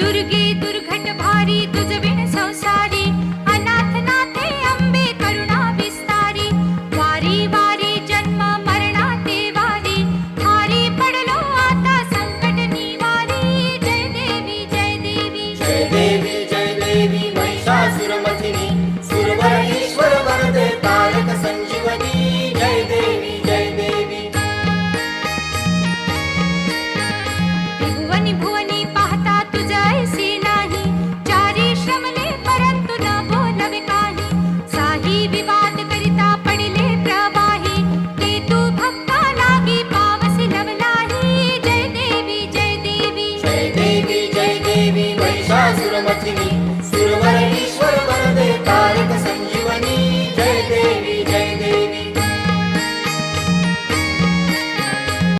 दुर्गे दुर्घट भारी तुझ वासिनी सुरवर ईश्वर वरदे तारक संजीवनी जय देवी जय देवी।